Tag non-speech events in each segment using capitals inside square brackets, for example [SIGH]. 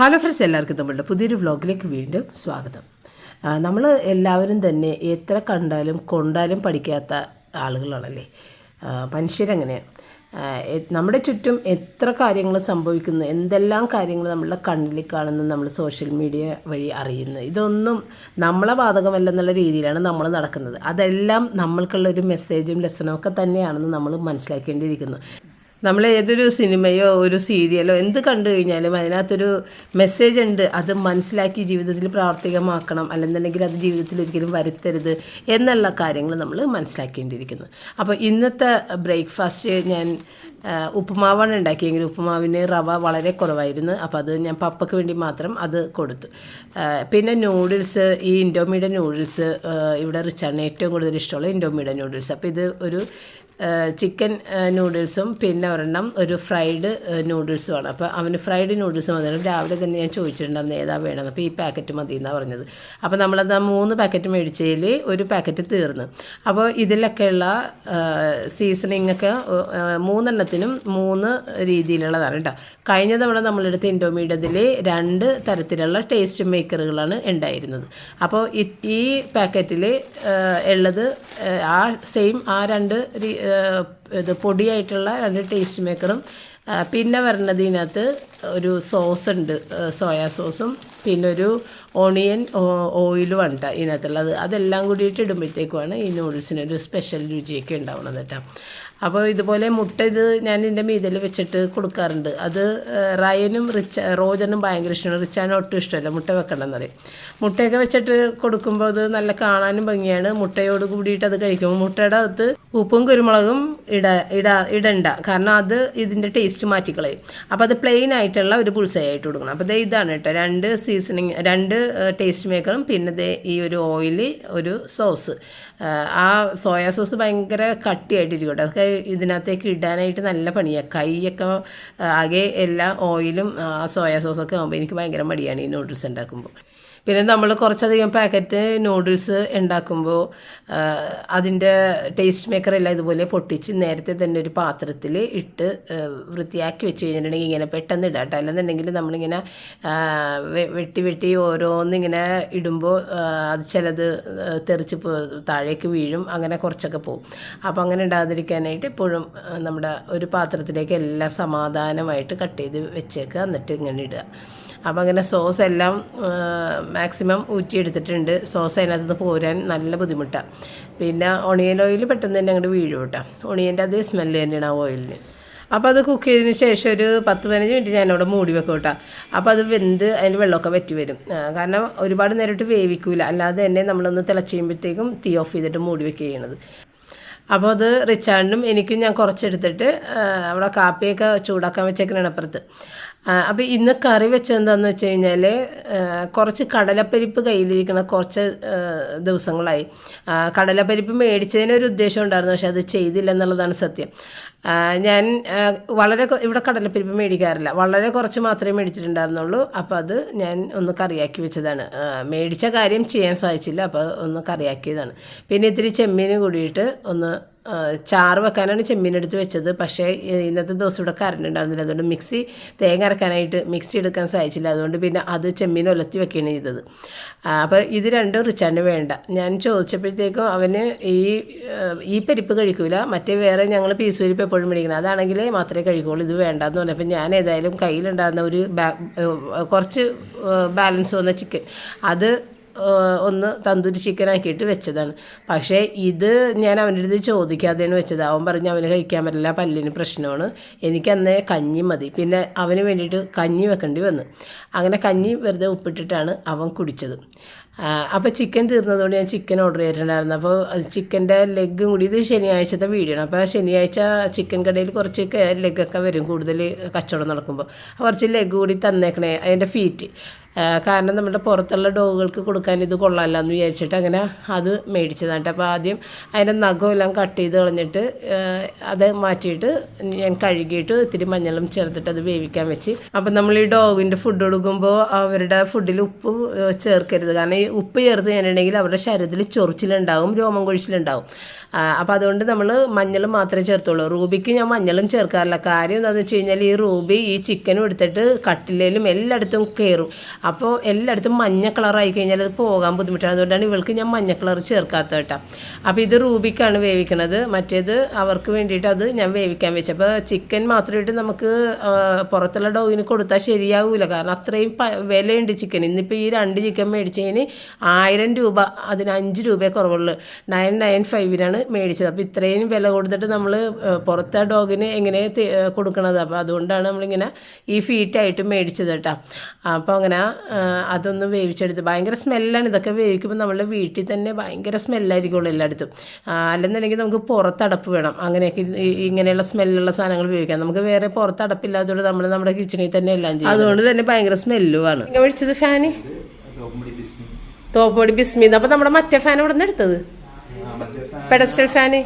Hello friends എല്ലാവർക്കും നമ്മളുടെ പുതിയൊരു വ്ളോഗിലേക്ക് വീണ്ടും സ്വാഗതം. നമ്മൾ എല്ലാവരും തന്നെ എത്ര കണ്ടാലും കൊണ്ടാലും പഠിക്കാത്ത ആളുകളാണല്ലേ? മനുഷ്യരങ്ങനെയാണ് നമ്മുടെ ചുറ്റും എത്ര കാര്യങ്ങൾ സംഭവിക്കുന്നു എന്തെല്ലാം കാര്യങ്ങൾ നമ്മളുടെ കണ്ണിൽ കാണുന്നു നമ്മൾ സോഷ്യൽ മീഡിയ വഴി അറിയുന്നു ഇതൊന്നും നമ്മളെ ബാധകമല്ലെന്നുള്ള രീതിയിലാണ് നമ്മൾ നടക്കുന്നത്. അതെല്ലാം നമ്മൾക്കുള്ള ഒരു മെസ്സേജും ലെസണും ഒക്കെ തന്നെയാണെന്ന് നമ്മൾ മനസ്സിലാക്കേണ്ടിയിരിക്കുന്നു. നമ്മൾ ഏതൊരു സിനിമയോ ഒരു സീരിയലോ എന്ത് കണ്ടു കഴിഞ്ഞാലും അതിനകത്തൊരു മെസ്സേജ് ഉണ്ട്. അത് മനസ്സിലാക്കി ജീവിതത്തിൽ പ്രാവർത്തികമാക്കണം. അല്ലെന്നുണ്ടെങ്കിൽ അത് ജീവിതത്തിൽ ഒരിക്കലും വരുത്തരുത് എന്നുള്ള കാര്യങ്ങൾ നമ്മൾ മനസ്സിലാക്കേണ്ടിയിരിക്കുന്നു. അപ്പോൾ ഇന്നത്തെ ബ്രേക്ക്ഫാസ്റ്റ് ഞാൻ ഉപ്പുമാവാണ് ഉണ്ടാക്കിയെങ്കിൽ ഉപ്പുമാവിന് റവ വളരെ കുറവായിരുന്നു. അപ്പോൾ അത് ഞാൻ പപ്പയ്ക്ക് വേണ്ടി മാത്രം അത് കൊടുത്തു. പിന്നെ നൂഡിൽസ് ഈ ഇൻഡോമിയുടെ നൂഡിൽസ് ഇവിടെ റിച്ചാണ് ഏറ്റവും കൂടുതൽ ഇഷ്ടമുള്ള ഇൻഡോമിയുടെ നൂഡിൽസ്. അപ്പോൾ ഇത് ഒരു ചിക്കൻ നൂഡിൽസും പിന്നെ ഒരെണ്ണം ഒരു ഫ്രൈഡ് നൂഡിൽസുമാണ്. അപ്പോൾ അവന് ഫ്രൈഡ് നൂഡിൽസ് മതി. രാവിലെ തന്നെ ഞാൻ ചോദിച്ചിട്ടുണ്ടായിരുന്നു ഏതാ വേണമെന്ന് അപ്പോൾ ഈ പാക്കറ്റ് മതി എന്നാണ് പറഞ്ഞത്. അപ്പോൾ നമ്മളത് ആ മൂന്ന് പാക്കറ്റ് മേടിച്ചതിൽ ഒരു പാക്കറ്റ് തീർന്നു. അപ്പോൾ ഇതിലൊക്കെയുള്ള സീസണിങ് ഒക്കെ ആ, മൂന്നെണ്ണത്തിനും മൂന്ന് രീതിയിലുള്ളതാണ് കേട്ടോ. കഴിഞ്ഞ തവണ നമ്മളെടുത്ത ഇൻഡോമീഡിയതിൽ രണ്ട് തരത്തിലുള്ള ടേസ്റ്റ് മേക്കറുകളാണ് ഉണ്ടായിരുന്നത്. അപ്പോൾ ഈ പാക്കറ്റിൽ ഉള്ളത് ആ, സെയിം ആ രണ്ട് ഇത് പൊടിയായിട്ടുള്ള രണ്ട് ടേസ്റ്റ് മേക്കറും പിന്നെ വരണത് ഇതിനകത്ത് ഒരു സോസ് ഉണ്ട് സോയാ സോസും പിന്നെ ഒരു ഓണിയൻ ഓയിലും ഉണ്ട് ഇതിനകത്തുള്ളത്. അതെല്ലാം കൂടിയിട്ട് ഇടുമ്പോഴത്തേക്കുമാണ് ഈ നൂഡിൽസിനൊരു സ്പെഷ്യൽ രുചിയൊക്കെ ഉണ്ടാവുന്നത് കേട്ടോ അപ്പോൾ ഇതുപോലെ മുട്ട ഇത് ഞാൻ എന്റെ മീതയിൽ വെച്ചിട്ട് കൊടുക്കാറുണ്ട്. അത് റയനും റിച്ച റോജനും ഭയങ്കര ഇഷ്ടമാണ്. റിച്ചാനും ഒട്ടും ഇഷ്ടമല്ല മുട്ട വെക്കണമെന്ന് പറയും. മുട്ടയൊക്കെ വെച്ചിട്ട് കൊടുക്കുമ്പോൾ അത് നല്ല കാണാനും ഭംഗിയാണ്. മുട്ടയോട് കൂടിയിട്ട് അത് കഴിക്കുമ്പോൾ മുട്ടയുടെ അകത്ത് ഉപ്പും കുരുമുളകും ഇട ഇട ഇടണ്ട. കാരണം അത് ഇതിന്റെ ടേസ്റ്റ് മാറ്റിക്കളയും. അപ്പോൾ അത് പ്ലെയിൻ ആയിട്ടുള്ള ഒരു പുൾസൈ ആയിട്ട് കൊടുക്കണം. അപ്പോൾ ഇതാണ് കേട്ടോ. രണ്ട് സീസണിങ് രണ്ട് ടേസ്റ്റ് മേക്കറും പിന്നെ ഈ ഒരു ഓയിൽ ഒരു സോസ് ആ സോയാ സോസ് ഭയങ്കര കട്ടിയായിട്ടിരിക്കും കേട്ടോ അതൊക്കെ ഇതിനകത്തേക്ക് ഇടാനായിട്ട് നല്ല പണിയാണ് കൈയൊക്കെ ആകെ എല്ലാ ഓയിലും ആ സോയാ സോസൊക്കെ ആകുമ്പോൾ എനിക്ക് ഭയങ്കര മടിയാണ് ഈ നൂഡിൽസ് ഉണ്ടാക്കുമ്പോൾ പിന്നെ നമ്മൾ കുറച്ചധികം പാക്കറ്റ് നൂഡിൽസ് ഉണ്ടാക്കുമ്പോൾ അതിന്റെ ടേസ്റ്റ് മേക്കർ മേക്കറെല്ലാം ഇതുപോലെ പൊട്ടിച്ച് നേരത്തെ തന്നെ ഒരു പാത്രത്തിൽ ഇട്ട് വൃത്തിയാക്കി വെച്ച് കഴിഞ്ഞിട്ടുണ്ടെങ്കിൽ ഇങ്ങനെ പെട്ടെന്ന് ഇടാം കേട്ടോ അല്ലെന്നുണ്ടെങ്കിൽ നമ്മളിങ്ങനെ വെട്ടി വെട്ടി ഓരോന്നിങ്ങനെ ഇടുമ്പോൾ അത് ചിലത് തെറിച്ച് താഴേക്ക് വീഴും. അങ്ങനെ കുറച്ചൊക്കെ പോകും അപ്പോൾ അങ്ങനെ ഉണ്ടാകാതിരിക്കാനായിട്ട് എപ്പോഴും നമ്മുടെ ഒരു പാത്രത്തിലേക്ക് എല്ലാം സമാധാനമായിട്ട് കട്ട് ചെയ്ത് വെച്ചേക്കുക എന്നിട്ട് ഇങ്ങനെ ഇടുക. അപ്പോൾ അങ്ങനെ സോസ് എല്ലാം മാക്സിമം ഊറ്റിയെടുത്തിട്ടുണ്ട്. സോസ് അതിനകത്ത് പോരാൻ നല്ല ബുദ്ധിമുട്ടാണ് പിന്നെ ഒണിയൻ ഓയിൽ പെട്ടെന്ന് തന്നെ അങ്ങോട്ട് വീഴും കേട്ടോ. ഒണിയന്റെ അതേ സ്മെല്ല് തന്നെയാണ് ആ ഓയിലിന് അപ്പോൾ അത് കുക്ക് ചെയ്തതിന് ശേഷം ഒരു പത്ത് പതിനഞ്ച് മിനിറ്റ് ഞാൻ ഞാനവിടെ മൂടി വെക്കും കേട്ടോ. അപ്പോൾ അത് വെന്ത് അതിന് വെള്ളമൊക്കെ വറ്റി വരും. കാരണം ഒരുപാട് നേരിട്ട് വേവിക്കൂല. അല്ലാതെ തന്നെ നമ്മളൊന്ന് തിളച്ച് കഴിയുമ്പോഴത്തേക്കും തീ ഓഫ് ചെയ്തിട്ട് മൂടി വെക്കുക ചെയ്യണത്. അപ്പോൾ അത് റിച്ചാർഡിനും എനിക്കും ഞാൻ കുറച്ചെടുത്തിട്ട് അവിടെ കാപ്പിയൊക്കെ ചൂടാക്കാൻ വെച്ചേക്കണാണ് അപ്പുറത്ത്. അപ്പോൾ ഇന്ന് കറി വെച്ചെന്താന്ന് വെച്ച് കഴിഞ്ഞാൽ കുറച്ച് കടലപ്പരിപ്പ് കയ്യിലിരിക്കണ കുറച്ച് ദിവസങ്ങളായി. കടലപ്പരിപ്പ് മേടിച്ചതിനൊരു ഉദ്ദേശം ഉണ്ടായിരുന്നു പക്ഷെ അത് ചെയ്തില്ല എന്നുള്ളതാണ് സത്യം. ഞാൻ വളരെ ഇവിടെ കടലപ്പരിപ്പ് മേടിക്കാറില്ല. വളരെ കുറച്ച് മാത്രമേ മേടിച്ചിട്ടുണ്ടായിരുന്നുള്ളൂ. അപ്പോൾ അത് ഞാൻ ഒന്ന് കറിയാക്കി വെച്ചതാണ്. മേടിച്ച കാര്യം ചെയ്യാൻ സാധിച്ചില്ല അപ്പോൾ ഒന്ന് കറിയാക്കിയതാണ്. പിന്നെ ഇത്തിരി ചെമ്മീൻ കൂടിയിട്ട് ഒന്ന് ചാറ് വെക്കാനാണ് ചെമ്മീനെടുത്ത് വെച്ചത്. പക്ഷേ ഇന്നത്തെ ദിവസം ഇവിടെ കറണ്ട് ഉണ്ടായിരുന്നില്ല. അതുകൊണ്ട് മിക്സി തേങ്ങ അരക്കാനായിട്ട് മിക്സി എടുക്കാൻ സാധിച്ചില്ല. അതുകൊണ്ട് പിന്നെ അത് ചെമ്മീൻ ഒലത്തി വെക്കുകയാണ് ചെയ്തത്. അപ്പോൾ ഇത് രണ്ടും റിച്ചാർഡിന് വേണ്ട. ഞാൻ ചോദിച്ചപ്പോഴത്തേക്കും അവന് ഈ ഈ പരിപ്പ് കഴിക്കൂല. മറ്റേ വേറെ ഞങ്ങൾ പീസ് പരിപ്പ് എപ്പോഴും മേടിക്കണം. അതാണെങ്കിൽ മാത്രമേ കഴിക്കുള്ളൂ ഇത് വേണ്ടെന്ന് പറഞ്ഞപ്പോൾ ഞാൻ ഏതായാലും കയ്യിലുണ്ടാകുന്ന ഒരു കുറച്ച് ബാലൻസ് വന്ന ചിക്കൻ. അത് ഒന്ന് തന്തൂരി ചിക്കൻ ആക്കിയിട്ട് വെച്ചതാണ്. പക്ഷേ ഇത് ഞാൻ അവന്റെ അടുത്ത് ചോദിക്കാതെയാണ് വെച്ചത്. അവൻ പറഞ്ഞ് അവന് കഴിക്കാൻ പറ്റില്ല പല്ലിന് പ്രശ്നമാണ്. എനിക്ക് അന്നേ കഞ്ഞി മതി. പിന്നെ അവന് വേണ്ടിയിട്ട് കഞ്ഞി വെക്കേണ്ടി വന്നു. അങ്ങനെ കഞ്ഞി വെറുതെ ഉപ്പിട്ടിട്ടാണ് അവൻ കുടിച്ചത്. അപ്പോൾ ചിക്കൻ തീർന്നതുകൊണ്ട് ഞാൻ ചിക്കൻ ഓർഡർ ചെയ്തിട്ടുണ്ടായിരുന്നു. അപ്പോൾ ചിക്കന്റെ ലെഗ് കൂടി ഇത് ശനിയാഴ്ചത്തെ വീഡിയോ ആണ് അപ്പോൾ ശനിയാഴ്ച ചിക്കൻ കടയിൽ കുറച്ച് ലെഗൊക്കെ വരും കൂടുതൽ കച്ചവടം നടക്കുമ്പോൾ. കുറച്ച് ലെഗ് കൂടി തന്നേക്കണേ അതിന്റെ ഫീറ്റ് കാരണം നമ്മുടെ പുറത്തുള്ള ഡോഗുകൾക്ക് കൊടുക്കാൻ ഇത് കൊള്ളാമല്ലോ എന്ന് വിചാരിച്ചിട്ട് അങ്ങനെ അത് മേടിച്ചതാണ്. അപ്പോൾ ആദ്യം അതിന്റെ നഖമെല്ലാം കട്ട് ചെയ്ത് കളഞ്ഞിട്ട് അത് മാറ്റിയിട്ട് ഞാൻ കഴുകിയിട്ട് ഇത്തിരി മഞ്ഞളും ചേർത്തിട്ട് അത് വേവിക്കാൻ വെച്ച്. അപ്പം നമ്മൾ ഈ ഡോഗിന്റെ ഫുഡ് കൊടുക്കുമ്പോൾ അവരുടെ ഫുഡിൽ ഉപ്പ് ചേർക്കരുത്. കാരണം ഈ ഉപ്പ് ചേർത്ത് കഴിഞ്ഞിട്ടുണ്ടെങ്കിൽ അവരുടെ ശരീരത്തിൽ ചൊറിച്ചിലുണ്ടാവും രോമം കൊഴിച്ചിലുണ്ടാവും. അപ്പോൾ അതുകൊണ്ട് നമ്മൾ മഞ്ഞൾ മാത്രമേ ചേർത്തുള്ളൂ. റൂബിക്ക് ഞാൻ മഞ്ഞളും ചേർക്കാറില്ല. കാര്യം എന്താണെന്ന് വെച്ച് കഴിഞ്ഞാൽ ഈ റൂബി ഈ ചിക്കനും എടുത്തിട്ട് കട്ടിലേലും എല്ലായിടത്തും കയറും അപ്പോൾ എല്ലായിടത്തും മഞ്ഞ കളറായി കഴിഞ്ഞാൽ അത് പോകാൻ ബുദ്ധിമുട്ടാണ്. അതുകൊണ്ടാണ് ഇവൾക്ക് ഞാൻ മഞ്ഞ കളർ ചേർക്കാത്ത കേട്ടോ. അപ്പോൾ ഇത് റൂബിക്കാണ് വേവിക്കണത്. മറ്റേത് അവർക്ക് വേണ്ടിയിട്ട് അത് ഞാൻ വേവിക്കാൻ വെച്ചു. അപ്പോൾ ചിക്കൻ മാത്രമായിട്ട് നമുക്ക് പുറത്തുള്ള ഡോഗിന് കൊടുത്താൽ ശരിയാവില്ല കാരണം അത്രയും വിലയുണ്ട് ചിക്കൻ ഇന്നിപ്പോൾ ഈ രണ്ട് ചിക്കൻ മേടിച്ചതിന് ആയിരം രൂപ അതിന് അഞ്ച് രൂപയെ കുറവുള്ളൂ. നയൻ നയൻ ഫൈവിനാണ് മേടിച്ചത്. അപ്പോൾ ഇത്രയും വില കൊടുത്തിട്ട് നമ്മൾ പുറത്തെ ഡോഗിന് എങ്ങനെ കൊടുക്കണത്? അപ്പോൾ അതുകൊണ്ടാണ് നമ്മളിങ്ങനെ ഈ ഫീറ്റായിട്ട് മേടിച്ചത് കേട്ടോ. അപ്പോൾ അങ്ങനെ അതൊന്ന് വേവിച്ചെടുത്ത്. ഭയങ്കര സ്മെല്ലാണ് ഇതൊക്കെ വേവിക്കുമ്പോൾ നമ്മളുടെ വീട്ടിൽ തന്നെ ഭയങ്കര സ്മെല്ലായിരിക്കുള്ളൂ എല്ലായിടത്തും. അല്ലെന്നുണ്ടെങ്കിൽ നമുക്ക് പുറത്തടപ്പ് വേണം. അങ്ങനെയൊക്കെ ഇങ്ങനെയുള്ള സ്മെല്ലുള്ള സാധനങ്ങൾ ഉപയോഗിക്കാം നമുക്ക് വേറെ പുറത്തടപ്പില്ലാത്തതുകൊണ്ട് നമ്മൾ നമ്മുടെ കിച്ചണിൽ തന്നെ എല്ലാം ചെയ്യും. അതുകൊണ്ട് തന്നെ ഭയങ്കര സ്മെല്ലുമാണ് ഒഴിച്ചത് മേടിച്ചത് ഫാന് തോപ്പൊടി ബിസ്മിന്ന് അപ്പൊ നമ്മുടെ മറ്റേ ഫാൻ ഇവിടെ നിന്ന് എടുത്തത് പെഡസ്റ്റൽ ഫാന്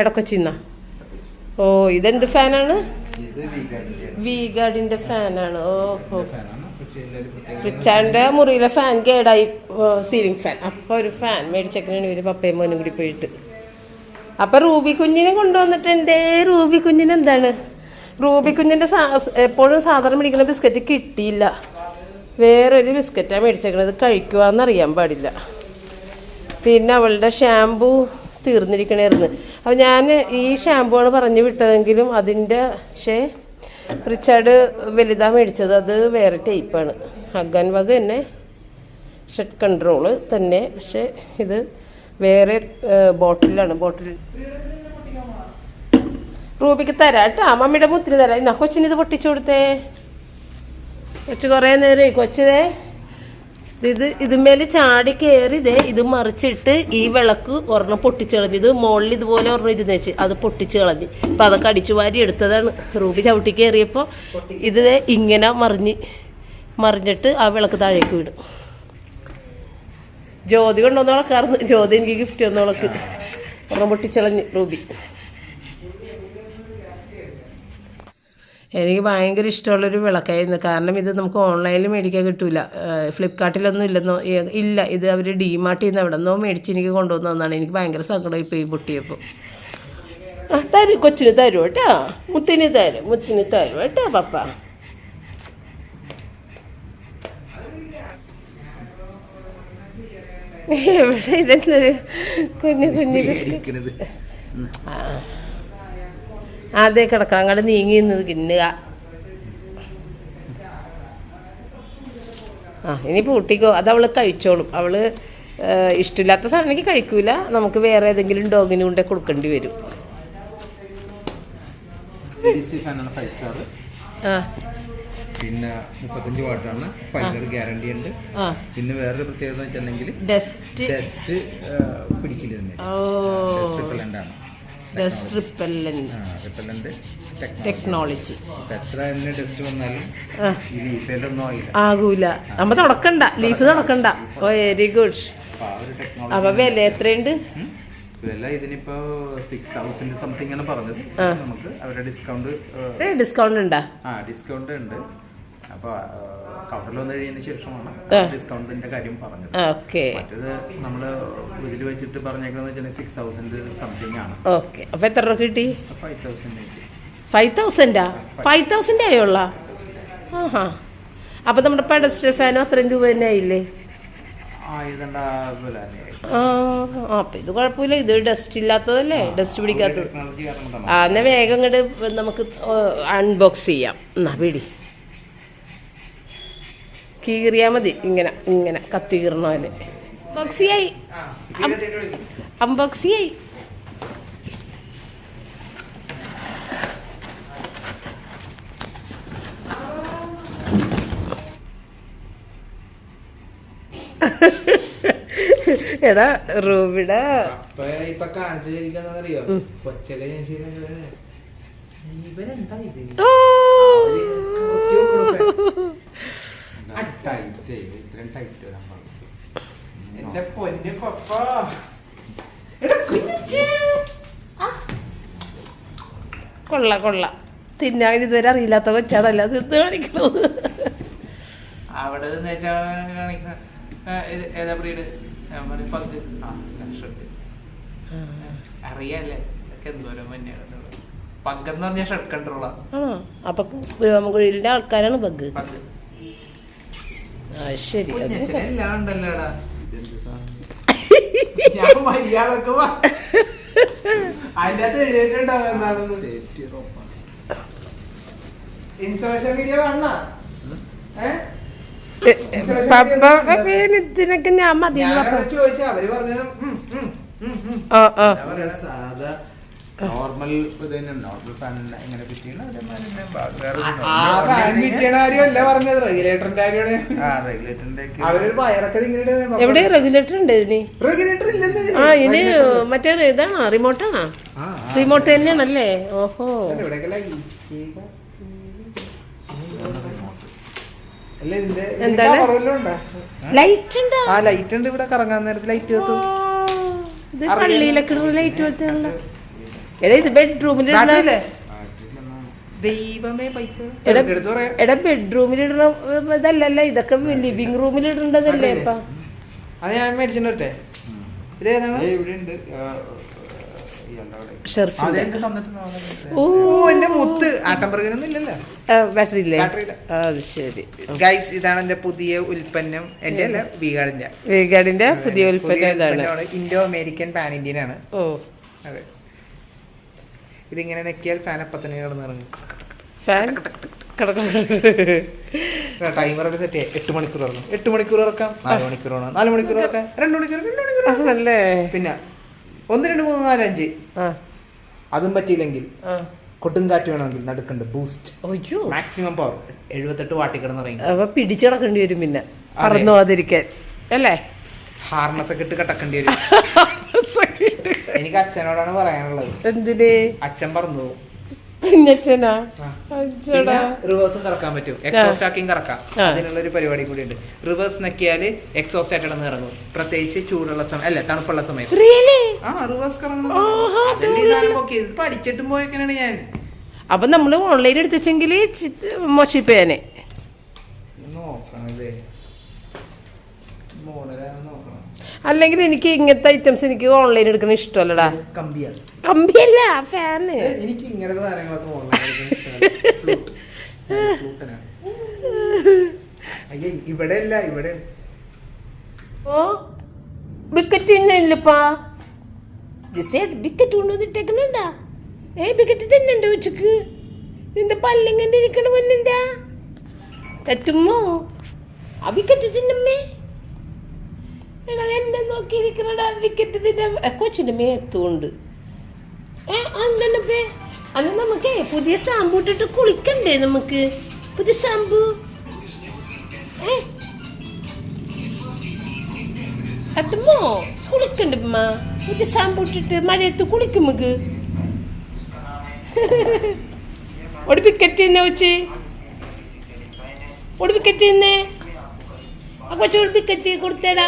ഇടക്കൊച്ചിന്ന ഓ ഇതെന്ത് ഫാനാണ് വി ഗാർഡിന്റെ ഫാനാണ് ഓ ഓ. ഫാനാണ് പക്ഷേ എല്ലാവരും പ്രത്യേകം റിച്ചാറിന്റെ മുറിയിലെ ഫാൻ കേടായി സീലിംഗ് ഫാൻ അപ്പൊ ഒരു ഫാൻ മേടിച്ചേക്കുന്ന ഇവർ പപ്പയും മോനും കൂടി പോയിട്ട്. അപ്പൊ റൂബി കുഞ്ഞിനെ കൊണ്ടുവന്നിട്ടുണ്ട് റൂബി കുഞ്ഞിന് എന്താണ്? റൂബി കുഞ്ഞിന്റെ എപ്പോഴും സാധാരണ മേടിക്കുന്ന ബിസ്ക്കറ്റ് കിട്ടിയില്ല. വേറൊരു ബിസ്ക്കറ്റാണ് മേടിച്ചേക്കണത്. കഴിക്കുവാന്നറിയാൻ പാടില്ല. പിന്നെ അവളുടെ ഷാമ്പു തീർന്നിരിക്കണായിരുന്നു അപ്പം ഞാൻ ഈ ഷാമ്പു ആണ് പറഞ്ഞു വിട്ടതെങ്കിലും അതിന്റെ പക്ഷേ റിച്ചാർഡ് വലുതാ മേടിച്ചത്. അത് വേറെ ടൈപ്പാണ്. ഹഗൻ വക തന്നെ ഷെഡ് കൺട്രോൾ തന്നെ. പക്ഷെ ഇത് വേറെ ബോട്ടിലാണ്. ബോട്ടിൽ റൂബിക്ക് തരാം കേട്ടോ. മമ്മിയുടെ മുത്തിന് തരാം. എന്നാ കൊച്ചിന് ഇത് പൊട്ടിച്ചു കൊടുത്തേ? കൊച്ചു കുറേ നേരം കൊച്ചതേ ഇത് ഇതുമേൽ ചാടി കയറി ഇതേ ഇത് മറിച്ചിട്ട് ഈ വിളക്ക് ഒരെണ്ണം പൊട്ടിച്ചു കളഞ്ഞു. ഇത് മുകളിൽ ഇതുപോലെ ഒരെണ്ണം ഇരുന്ന് വെച്ച് അത് പൊട്ടിച്ചു കളഞ്ഞു. അപ്പം അതൊക്കെ അടിച്ചു വാരി എടുത്തതാണ്. റൂബി ചവിട്ടി കയറിയപ്പോൾ ഇത് ഇങ്ങനെ മറിഞ്ഞ് മറിഞ്ഞിട്ട് ആ വിളക്ക് താഴേക്ക് വിടും ജ്യോതി കൊണ്ടുവന്നോളക്കാർന്ന് ജ്യോതി എനിക്ക് ഗിഫ്റ്റ് വന്നോളക്ക് ഒരെണ്ണം പൊട്ടിച്ചളഞ്ഞ് റൂബി. എനിക്ക് ഭയങ്കര ഇഷ്ടമുള്ളൊരു വിളക്കായിരുന്നു. കാരണം ഇത് നമുക്ക് ഓൺലൈനിൽ മേടിക്കാൻ കിട്ടില്ല ഫ്ലിപ്പ്കാർട്ടിലൊന്നും ഫ്ലിപ്കാർട്ടിലൊന്നും ഇല്ലെന്നോ ഇല്ല. ഇത് അവർ ഡിമാർട്ടിൽ നിന്ന് എവിടെ നിന്നോ മേടിച്ച് എനിക്ക് കൊണ്ടുവന്നു തന്നാണ്. എനിക്ക് ഭയങ്കര സങ്കടമായി പോയി പൊട്ടിയപ്പോൾ ആ തരും കൊച്ചിന് തരും കേട്ടോ. മുത്തിന് തരും മുത്തിന് തരും കേട്ടോ പപ്പ. എവിടെ ഇതെന്നൊരു കുഞ്ഞു കുഞ്ഞു ബിസ്ക്കറ്റ് ഇരിക്കണത്. ഉം. അതെ കിടക്കാം അങ്ങോട്ട് നീങ്ങി നിന്ന് തിന്നുക. ആ ഇനി പൂട്ടിക്കോ അത് അവൾ കഴിച്ചോളും. അവൾ ഇഷ്ടമില്ലാത്ത സാധനം കഴിക്കൂല. നമുക്ക് വേറെ ഏതെങ്കിലും ഡോഗിന് കൊണ്ടേ കൊടുക്കേണ്ടി വരും. പിന്നെ മുപ്പത്തഞ്ച് വാട്ടാണ് ഫൈവ് ഗ്യാരണ്ടി ഉണ്ട്. പിന്നെ വേറൊരു പ്രത്യേകത വെച്ചിട്ടുണ്ടെങ്കിൽ ഡസ്റ്റ് ടെസ്റ്റ് പിടിക്കില്ല തന്നെ ഓ. ടെസ്റ്റ് ആണ്. ഡസ്റ്റ് റിപ്പല്ലൻ റിപ്പല്ലന്റ് ടെക്നോളജി എത്ര തന്നെ ടെസ്റ്റ് വന്നാലും ഈ ലീഫേലൊന്നും ആയില്ല. ആകൂല. നമ്മ തുടക്കണ്ട ലീഫ് തുടക്കണ്ട ഓ വെരി ഗുഡ് അപ്പൊ വില എത്രയുണ്ട്? വില ഇതിനിപ്പോ സിക്സ് തൗസൻഡ് സംതിങ് ആണ് പറഞ്ഞത്. നമുക്ക് അവരുടെ ഡിസ്കൗണ്ട് ഡിസ്കൗണ്ട് ഉണ്ടാ? ആ ഡിസ്കൗണ്ട് ഉണ്ട്. അപ്പൊ കൗണ്ടറിൽ വന്നു കഴിഞ്ഞതിന് ശേഷമാണ് ഡിസ്കൗണ്ടിന്റെ കാര്യം പറഞ്ഞത്. ഓക്കെ. മറ്റേത് നമ്മൾ ഇതിൽ വെച്ചിട്ട് പറഞ്ഞേക്കുന്നത് വെച്ചാൽ സിക്സ് തൗസൻഡ് സംതിങ് ആണ്. ഓക്കെ. അപ്പൊ എത്ര രൂപ കിട്ടി? ഫൈവ് തൗസൻഡ് ഫൈവ് തൗസൻഡാ ഫൈവ് തൗസൻഡ് ആയുള്ള ആഹാ. അപ്പൊ നമ്മുടെ പെഡസ്റ്റൽ ഫാനും അത്രയും രൂപ തന്നെ ആയില്ലേ? അപ്പൊ ഇത് കുഴപ്പമില്ല. ഇത് ഡസ്റ്റ് ഇല്ലാത്തതല്ലേ? ഡസ്റ്റ് പിടിക്കാത്തത്. ആ എന്നാ വേഗം ഇങ്ങോട്ട് നമുക്ക് അൺബോക്സ് ചെയ്യാം. എന്നാ പിടി. കീറിയാ മതി. ഇങ്ങനെ ഇങ്ങനെ കത്തി കീറണ ചെയ്യായി എടാ റൂബിടാ. ഓ. ടൈറ്റ് ഇത്രയും ടൈറ്റ് വരാൻ പാടില്ല. എന്റെ പൊന്നു പപ്പ കൊള്ള കൊള്ള. തിന്നാൻ ഇതുവരെ അറിയില്ലാത്ത കൊച്ചാണല്ല അത് എന്ത് കാണിക്കണത്. അവിടെ നിന്ന് വെച്ചാൽ കാണിക്കണ. ആ, ഏതാ ബ്രീഡ് ഞാൻ പഗ് ആ ഷർട്ട് അറിയാല്ലേ? ഇതൊക്കെ എന്തോരം മഞ്ഞാണ് പഗ് എന്ന് പറഞ്ഞാൽ ഷർട്ട് കൺട്രോളാ ആണോ അപ്പൊ രോമകുഴിയിലെ ആൾക്കാരാണ് പഗ്ഗ് പഗ് ആ ശരി. [LAUGHS] പപ്പ ഇതിനൊക്കെ ഞാൻ മതി ചോദിച്ചാ പറഞ്ഞു? അവർ പറയാം, സാധാ നോർമൽ നോർമൽ ഫാൻ എങ്ങനെ ഫിറ്റ് പറഞ്ഞത് റെഗുലേറ്ററിന്റെ അവരൊരു വയറൊക്കെ ഇങ്ങനെ എവിടെ? റെഗുലേറ്റർ ഉണ്ട് ഇതിന്. റെഗുലേറ്റർ ഇല്ലെന്ന് ആ ഇതിന് മറ്റേ ഇതാണോ റിമോട്ടാണോ ആ. റിമോട്ട് തന്നെയാണല്ലേ? ഓഹോ. ലൈറ്റ് എന്താണ്? ഉണ്ടോ? ലൈറ്റ് ഉണ്ടോ? ആ ലൈറ്റ് ഉണ്ട് ഇവിടെ കറങ്ങാൻ നേരത്തെ ലൈറ്റ് കത്തും ഇത് പള്ളിയിലൊക്കെ ലൈറ്റ് ഉള്ള എടാ ഇത് ദൈവമേ എടാ ഇടുന്ന ഇതല്ലല്ല ഇതൊക്കെ ലിവിംഗ് റൂമിൽ ഇപ്പൊ? അത് ഞാൻ മേടിച്ചിട്ട് ഇതാണ് എന്റെ പുതിയ ഉൽപ്പന്നം. എന്റെ അല്ല വീഗാർഡിന്റെ വീഗാർഡിന്റെ പുതിയ ഉൽപ്പന്നം ഇതാണ് ഇൻഡോ അമേരിക്കൻ പാൻ ഇന്ത്യൻ ആണ്. ഓ. അതെ. ഇതിങ്ങനെ നെക്കിയാൽ ഫാൻ അപ്പൊ തന്നെ കിടന്നിറങ്ങും. ഫാൻ ടൈമർ ഒക്കെ സെറ്റ് എട്ട് മണിക്കൂർ ഇറങ്ങും എട്ട് മണിക്കൂർ ഇറക്കാം നാല് മണിക്കൂർ ഇറങ്ങാം നാല് മണിക്കൂർ ഇറക്കാം രണ്ട് മണിക്കൂർ രണ്ട് മണിക്കൂർ അല്ലേ പിന്നെ ഒന്ന് രണ്ട് മൂന്ന് നാല് അഞ്ച്. അതും പറ്റിയില്ലെങ്കിൽ കൊട്ടും കാറ്റ് വേണമെങ്കിൽ നടക്കണ്ട് ബൂസ്റ്റ് മാക്സിമം പവർ എഴുപത്തെട്ട് വാട്ടി കിടന്നിറങ്ങി. അപ്പൊ പിടിച്ചു കിടക്കേണ്ടി വരും പിന്നെ. പറന്നു അതിരിക്കാൻ അല്ലേ? ഹാർനസ് ഒക്കെ ഇട്ട് കട്ടക്കേണ്ടി വരും. [LAUGHS] എനിക്ക് അച്ഛനോടാണ് പറയാനുള്ളത്. എന്തിന്? അച്ഛൻ പറഞ്ഞു കുഞ്ഞച്ഛനാ. അച്ഛടാ റിവേഴ്സും കറക്കാൻ പറ്റും. എക്സോസ്റ്റ് ആക്കിയും കറക്കാം. അതിനുള്ള ഒരു പരിപാടി കൂടി ഉണ്ട് റിവേഴ്സ് നക്കിയാൽ എക്സോസ്റ്റ് ആയിട്ട് ഇടന്ന് ഇറങ്ങും പ്രത്യേകിച്ച് ചൂടുള്ള സമയം അല്ല തണുപ്പുള്ള സമയത്ത് ആ റിവേഴ്സ് കറങ്ങണം. ഇത് പഠിച്ചിട്ടും പോയൊക്കെയാണ് ഞാൻ. അപ്പൊ നമ്മൾ ഓൺലൈൻ എടുത്തെങ്കിൽ മോശിപ്പേനെ നോക്കണല്ലേ അല്ലെങ്കിൽ എനിക്ക് ഇങ്ങനത്തെ ഐറ്റംസ് എനിക്ക് ഓൺലൈൻ എടുക്കണ ഇഷ്ടമല്ലടാ. കമ്പിയല്ല ഫാന് എനിക്ക് ഇങ്ങനത്തെ ഇവിടെ അല്ല ഇവിടെ. ഓ ബിക്കറ്റ് ഇല്ലപ്പാ ബിക്കറ്റ് കൊണ്ടുവന്നിട്ടേക്കണണ്ടാ? ഏ ബിക്കറ്റ് ഉണ്ട് ഉച്ചയ്ക്ക്? നിന്റെ പല്ലിങ്ങനെ ഇരിക്കണ പൊന്നിന്റെ തെറ്റുമ്മോ ആ ബിക്കറ്റ് തിന്നമ്മേ. എടാ എന്നെ നോക്കിയിരിക്കണടാ വിക്കറ്റ് തിന്ന കൊച്ചിന്റെ മേത്തുണ്ട് ഏ അതെന്നപ്പേ അന്ന് നമുക്ക് പുതിയ സാമ്പു ഇട്ടിട്ട് കുളിക്കണ്ടേ നമുക്ക്? പുതിയ സാമ്പു ഏ? അതുമോ? കുളിക്കണ്ട പുതിയ സാമ്പു ഇട്ടിട്ട് മഴയത്ത് കുളിക്കും നമുക്ക്. ഒരു വിക്കറ്റ് തന്നെ വെച്ച് ഒരു വിക്കറ്റ് തന്നെ കൊച്ചു കൊടുത്തേടാ.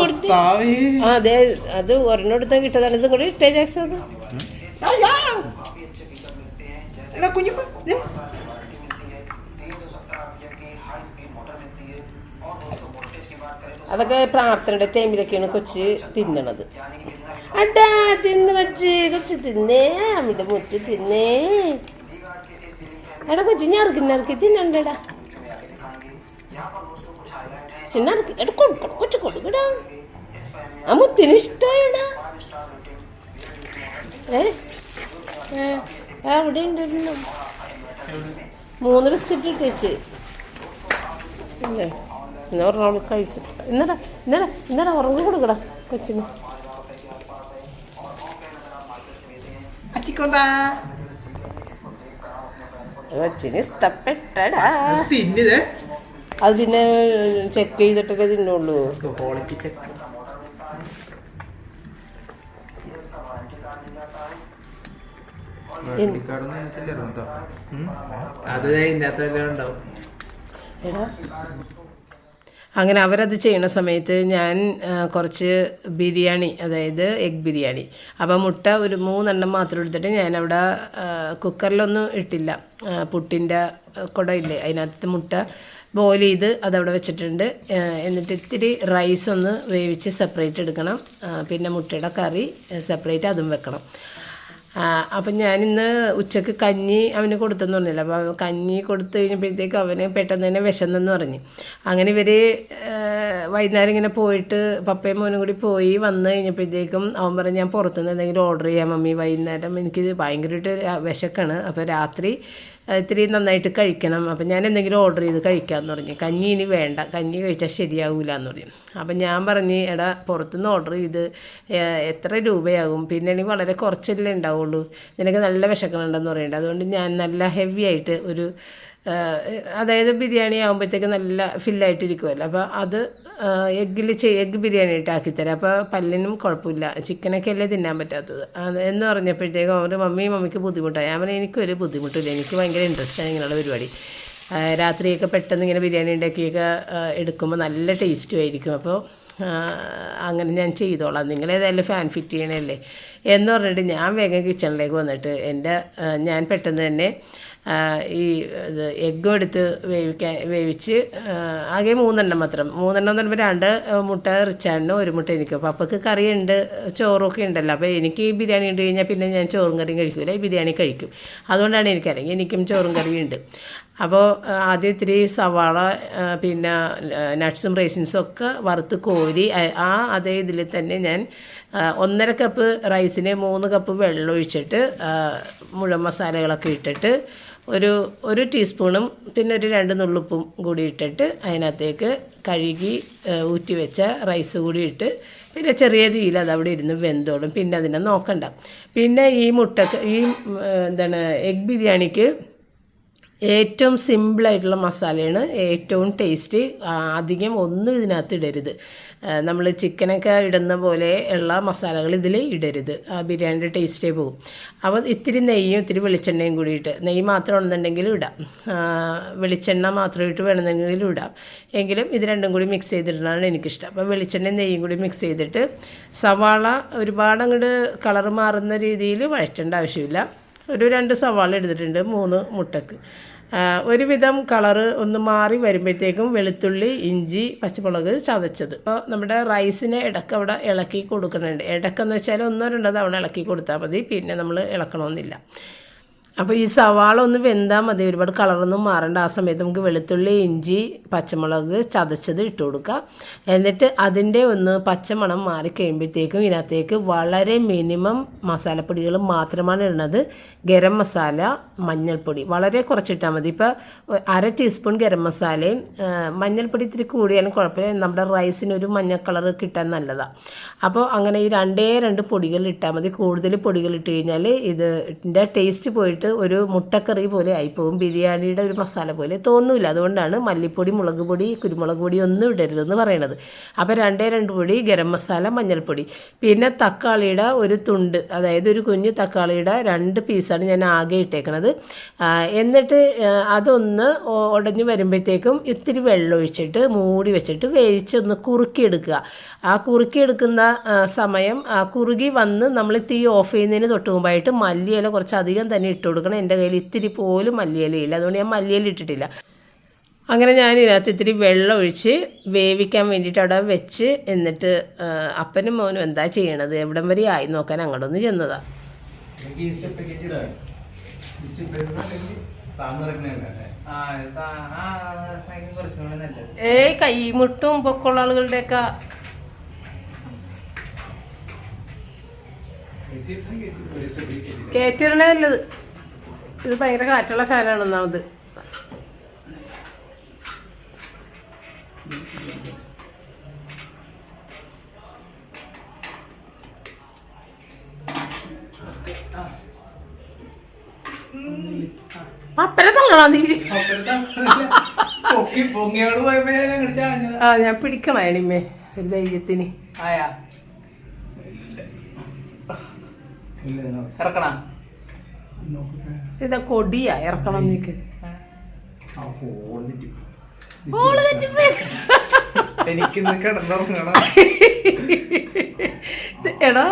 കൊടുത്ത്. ആ അതെ അത് ഒരെണ്ണം എടുത്താൽ കിട്ടതാണ്. ഇത് കൂടെ ഇട്ടേ ജാക്സൺ. അതൊക്കെ പ്രാർത്ഥനയുടെ ടൈമിലൊക്കെയാണ് കൊച്ച് തിന്നണത്. അടാ തിന്ന് കൊച്ച് കൊച്ച് തിന്നേ. അമ്മിന്റെ മുറ്റ് തിന്നേ. എടാ കൊച്ചു ഞറുക്കി ഞറുക്കി തിന്നണ്ടടാ. കൊച്ചു കൊടുക്കടാ. ആ മുത്തിന് ഇഷ്ടമായടാ ഏ ഏ, അവിടെ ഉണ്ടല്ലോ. മൂന്ന് ബിസ്ക്കറ്റ് ഇട്ടേച്ച് ഇല്ലേ? ഇന്ന് ഒരെണ്ണം കഴിച്ചു ഇന്നലെ ഇന്നലെ ഇന്നലെ ഉറങ്ങി കൊടുക്കടാ കൊച്ചിന്. കൊച്ചിന് ഇഷ്ടപ്പെട്ടടാ. അത് പിന്നെ ചെക്ക് ചെയ്തിട്ടൊക്കെ തിന്നുള്ളൂ. ക്വാളിറ്റി ചെക്ക് അങ്ങനെ അവരത് ചെയ്യണ സമയത്ത് ഞാൻ കുറച്ച് ബിരിയാണി അതായത് എഗ് ബിരിയാണി. അപ്പം മുട്ട ഒരു മൂന്നെണ്ണം മാത്രം എടുത്തിട്ട് ഞാൻ അവിടെ കുക്കറിലൊന്നും ഇട്ടില്ല. പുട്ടിന്റെ കുടയില്ലേ അതിനകത്ത് മുട്ട ബോയിൽ ചെയ്ത് അതവിടെ വെച്ചിട്ടുണ്ട്. എന്നിട്ട് ഇത്തിരി റൈസ് ഒന്ന് വേവിച്ച് സെപ്പറേറ്റ് എടുക്കണം. പിന്നെ മുട്ടയുടെ കറി സെപ്പറേറ്റ് അതും വെക്കണം. അപ്പം ഞാനിന്ന് ഉച്ചയ്ക്ക് കഞ്ഞി അവന് കൊടുത്തെന്ന് പറഞ്ഞില്ല? അപ്പോൾ കഞ്ഞി കൊടുത്തു കഴിഞ്ഞപ്പോഴത്തേക്ക് അവന് പെട്ടെന്ന് തന്നെ വിശന്നെന്ന് പറഞ്ഞു. അങ്ങനെ ഇവർ വൈകുന്നേരം ഇങ്ങനെ പോയിട്ട് പപ്പയും മോനും കൂടി പോയി വന്നു കഴിഞ്ഞപ്പോഴത്തേക്കും അവൻ പറഞ്ഞു ഞാൻ പുറത്തുനിന്ന് എന്തെങ്കിലും ഓർഡർ ചെയ്യാം മമ്മി. വൈകുന്നേരം എനിക്ക് ഭയങ്കരമായിട്ട് വിശക്കാണ്. അപ്പോൾ രാത്രി ഇത്തിരി നന്നായിട്ട് കഴിക്കണം. അപ്പം ഞാൻ എന്തെങ്കിലും ഓർഡർ ചെയ്ത് കഴിക്കാമെന്ന് പറഞ്ഞു. കഞ്ഞി ഇനി വേണ്ട. കഞ്ഞി കഴിച്ചാൽ ശരിയാവില്ല എന്ന് പറഞ്ഞു. അപ്പം ഞാൻ പറഞ്ഞ് എടാ പുറത്തുനിന്ന് ഓർഡർ ചെയ്ത് എത്ര രൂപയാകും? പിന്നെ എനിക്ക് വളരെ കുറച്ചല്ലേ ഉണ്ടാവുള്ളൂ. നിനക്ക് നല്ല വിശക്കണുണ്ടെന്ന് പറയുന്നുണ്ട് അതുകൊണ്ട് ഞാൻ നല്ല ഹെവി ആയിട്ട് ഒരു അതായത് ബിരിയാണി ആകുമ്പോഴത്തേക്ക് നല്ല ഫില്ലായിട്ടിരിക്കുമല്ലോ അപ്പോൾ അത് എഗ്ഗിൽ എഗ്ഗ് ബിരിയാണി ഇട്ടാക്കി ആക്കിത്തരാം അപ്പോൾ പല്ലിനും കുഴപ്പമില്ല. ചിക്കനൊക്കെ അല്ലേ തിന്നാൻ പറ്റാത്തത്. അത് എന്ന് പറഞ്ഞപ്പോഴത്തേക്കും അവന്റെ മമ്മി മമ്മിക്ക് ബുദ്ധിമുട്ടായി. പറഞ്ഞു എനിക്കൊരു ബുദ്ധിമുട്ടില്ല എനിക്ക് ഭയങ്കര ഇൻട്രസ്റ്റാണ് ഇങ്ങനെയുള്ള പരിപാടി. രാത്രിയൊക്കെ പെട്ടെന്ന് ഇങ്ങനെ ബിരിയാണി ഉണ്ടാക്കിയൊക്കെ എടുക്കുമ്പോൾ നല്ല ടേസ്റ്റും ആയിരിക്കും. അപ്പോൾ അങ്ങനെ ഞാൻ ചെയ്തോളാം. നിങ്ങളേതായാലും ഫാൻ ഫിറ്റ് ചെയ്യണല്ലേ എന്ന് പറഞ്ഞിട്ട് ഞാൻ വേഗം കിച്ചണിലേക്ക് വന്നിട്ട് എന്റെ ഞാൻ പെട്ടെന്ന് തന്നെ ഈ ഇത് എഗ്ഗും എടുത്ത് വേവിക്കാൻ വേവിച്ച് ആകെ മൂന്നെണ്ണം മാത്രം. മൂന്നെണ്ണം എന്ന് പറയുമ്പോൾ രണ്ട് മുട്ട റിച്ചാണ് ഒരു മുട്ട എനിക്ക് അപ്പോൾ അപ്പക്ക് കറിയുണ്ട് ചോറൊക്കെ ഉണ്ടല്ലോ. അപ്പോൾ എനിക്ക് ഈ ബിരിയാണി ഉണ്ട് കഴിഞ്ഞാൽ പിന്നെ ഞാൻ ചോറും കറിയും കഴിക്കില്ല ഈ ബിരിയാണി കഴിക്കും. അതുകൊണ്ടാണ് എനിക്കറിയാം എനിക്കും ചോറും കറിയും ഉണ്ട്. അപ്പോൾ ആദ്യം ഇത്തിരി സവാള പിന്നെ നട്ട്സും റൈസിൻസും ഒക്കെ വറുത്ത് കോരി ആ- അതേ ഇതിൽ തന്നെ ഞാൻ ഒന്നര കപ്പ് റൈസിന് മൂന്ന് കപ്പ് വെള്ളം ഒഴിച്ചിട്ട് മുഴുവൻ മസാലകളൊക്കെ ഇട്ടിട്ട് ഒരു ഒരു ടീസ്പൂണും പിന്നെ ഒരു രണ്ട് നുള്ളുപ്പും കൂടി ഇട്ടിട്ട് അതിനകത്തേക്ക് കഴുകി ഊറ്റി വെച്ച റൈസ് കൂടി ഇട്ട് പിന്നെ ചെറിയ തീയിൽ അത് അവിടെ ഇരുന്ന് വെന്തോളും. പിന്നെ അതിനെ നോക്കണ്ട. പിന്നെ ഈ മുട്ടക്ക് ഈ എന്താണ് എഗ് ബിരിയാണിക്ക് ഏറ്റവും സിമ്പിളായിട്ടുള്ള മസാലയാണ് ഏറ്റവും ടേസ്റ്റ് അധികം ഒന്നും ഇതിനകത്ത് ഇടരുത്. നമ്മൾ ചിക്കനൊക്കെ ഇടുന്ന പോലെ ഉള്ള മസാലകൾ ഇതിൽ ഇടരുത്. ആ ബിരിയാണിയുടെ ടേസ്റ്റേ പോകും. അപ്പോൾ ഇത്തിരി നെയ്യും ഇത്തിരി വെളിച്ചെണ്ണയും കൂടിയിട്ട് നെയ്യ് മാത്രം ഉണ്ടെന്നുണ്ടെങ്കിൽ ഇടാം. വെളിച്ചെണ്ണ മാത്രം ഇട്ട് വേണമെന്നെങ്കിലും ഇടാം. എങ്കിലും ഇത് രണ്ടും കൂടി മിക്സ് ചെയ്തിടുന്നതാണ് എനിക്കിഷ്ടം. അപ്പോൾ വെളിച്ചെണ്ണയും നെയ്യും കൂടി മിക്സ് ചെയ്തിട്ട് സവാള ഒരുപാട് അങ്ങോട്ട് കളർ മാറുന്ന രീതിയിൽ വഴറ്റേണ്ട ആവശ്യമില്ല. ഒരു രണ്ട് സവാള എടുത്തിട്ടുണ്ട്. മൂന്ന് മുട്ടക്ക്. ഒരുവിധം കളറ് ഒന്ന് മാറി വരുമ്പോഴത്തേക്കും വെളുത്തുള്ളി ഇഞ്ചി പച്ചമുളക് ചതച്ചത്. അപ്പോൾ നമ്മുടെ റൈസിനെ ഇടയ്ക്ക് അവിടെ ഇളക്കി കൊടുക്കുന്നുണ്ട്. ഇടയ്ക്കെന്ന് വെച്ചാൽ ഒന്നോ രണ്ടോ തവണ ഇളക്കി കൊടുത്താൽ മതി. പിന്നെ നമ്മൾ ഇളക്കണമെന്നില്ല. അപ്പോൾ ഈ സവാള ഒന്ന് വെന്താൽ മതി. ഒരുപാട് കളറൊന്നും മാറേണ്ട. ആ സമയത്ത് നമുക്ക് വെളുത്തുള്ളി ഇഞ്ചി പച്ചമുളക് ചതച്ചത് ഇട്ട് കൊടുക്കുക എന്നിട്ട് അതിന്റെ ഒന്ന് പച്ചമണം മാറി കഴിയുമ്പോഴത്തേക്കും ഇതിനകത്തേക്ക് വളരെ മിനിമം മസാലപ്പൊടികൾ മാത്രമാണ് ഇടുന്നത്. ഗരം മസാല മഞ്ഞൾപ്പൊടി വളരെ കുറച്ചിട്ടാൽ മതി. ഇപ്പോൾ അര ടീസ്പൂൺ ഗരം മസാലയും മഞ്ഞൾപ്പൊടി ഇത്തിരി കൂടിയാലും കുഴപ്പമില്ല. നമ്മുടെ റൈസിന് ഒരു മഞ്ഞ കളർ കിട്ടാൻ നല്ലതാണ് അപ്പോൾ അങ്ങനെ ഈ രണ്ടേ രണ്ട് പൊടികൾ ഇട്ടാൽ മതി. കൂടുതൽ പൊടികൾ ഇട്ട് കഴിഞ്ഞാൽ ഇതിന്റെ ടേസ്റ്റ് പോയിട്ട് ഒരു മുട്ടക്കറി പോലെ ആയിപ്പോവും. ബിരിയാണിയുടെ ഒരു മസാല പോലെ തോന്നില്ല അതുകൊണ്ടാണ് മല്ലിപ്പൊടി മുളക് പൊടി കുരുമുളക് പൊടി ഒന്നും ഇടരുതെന്ന് പറയണത്. അപ്പോൾ രണ്ടേ രണ്ട് പൊടി ഗരം മസാല മഞ്ഞൾപ്പൊടി. പിന്നെ തക്കാളിയുടെ ഒരു തുണ്ട് അതായത് ഒരു കുഞ്ഞ് തക്കാളിയുടെ രണ്ട് പീസാണ് ഞാൻ ആകെ ഇട്ടേക്കണത്. എന്നിട്ട് അതൊന്ന് ഉടഞ്ഞു വരുമ്പോഴത്തേക്കും ഇത്തിരി വെള്ളം ഒഴിച്ചിട്ട് മൂടി വെച്ചിട്ട് വേവിച്ചൊന്ന് കുറുക്കിയെടുക്കുക. ആ കുറുക്കിയെടുക്കുന്ന സമയം കുറുകി വന്ന് നമ്മൾ തീ ഓഫ് ചെയ്യുന്നതിന് തൊട്ട് മുമ്പായിട്ട് മല്ലിയില കുറച്ച് അധികം തന്നെ ഇട്ട് കൊടുക്കണം. എന്റെ കയ്യിൽ ഇത്തിരി പോലും മല്ലിയിലയില്ല. അതുകൊണ്ട് ഞാൻ മല്ലിയില ഇട്ടിട്ടില്ല. അങ്ങനെ ഞാൻ ഇതിനകത്ത് ഇത്തിരി വെള്ളം ഒഴിച്ച് വേവിക്കാൻ വേണ്ടിയിട്ട് അവിടെ വെച്ച് എന്നിട്ട് അപ്പനും മോനും എന്താ ചെയ്യണത്? എവിടം വരെ ആയി നോക്കാൻ അങ്ങോട്ടൊന്ന് ചെന്നതാണ് ഏയ് കൈമുട്ടും പൊക്കമുള്ള ആളുകളുടെയൊക്കെ. കേറ്റിരണേ നല്ലത്. ഇത് ഭയങ്കര കാറ്റുള്ള ഫാനാണ് ഒന്നാമത്. നീ? ആ ഞാൻ പിടിക്കണ എണിമേ ഒരു ധൈര്യത്തിന്. ഇറക്കണ? ഇതാ കൊടിയാ ഇറക്കണം നീക്ക്. എനിക്കിന്ന് കിടന്നുറങ്ങണം. എടാ